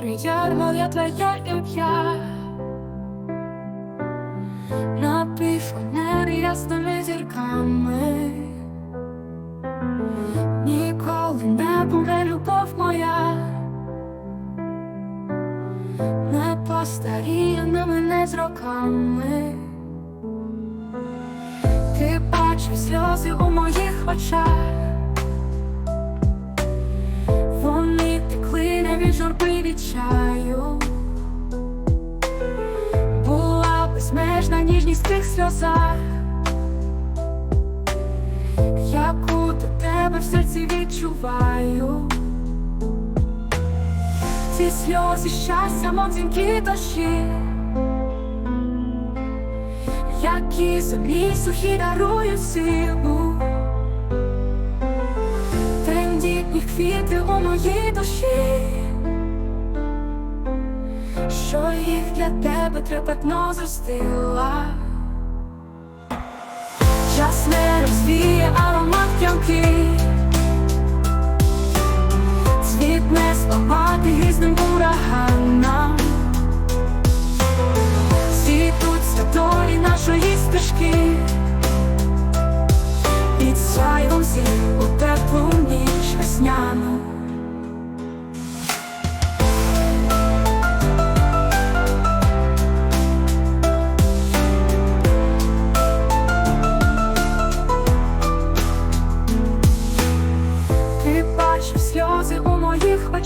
Море ярмо, я твоя ім'я. Напівфанери ясними зірками. Ніколи не буде любов моя. Не постаріє на мене з роками. Ти бачив сльози у моїх очах безмежна ніжність в тих сльозах. Яку до тебе в серці відчуваю. Ці сльози щастя, мов дзвінки дощі. Які землі сухі дарують силу. Тендітні квіти у моїй душі, що їх для тебе трепетно зростила. Час не розвіє аромат п'янки, Світ не зламати грізним ураганам. Світуть святої нашої стежки під сяйвом зір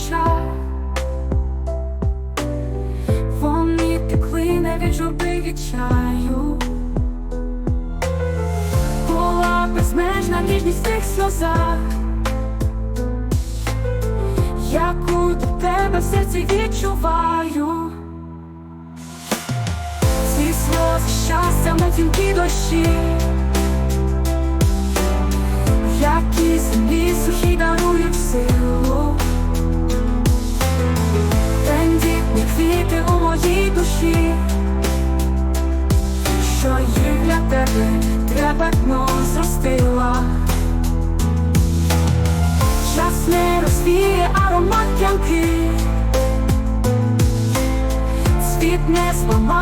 очах, вони текли не від журби від. Була безмежна ніжність в тих сльозах, яку до тебе в серці відчуваю. Ці сльози щастя, мов дзвінки дощі, які землі сухі дарують тебе трепетно зростила. Час не розвіє аромат п'янки, світ не зламає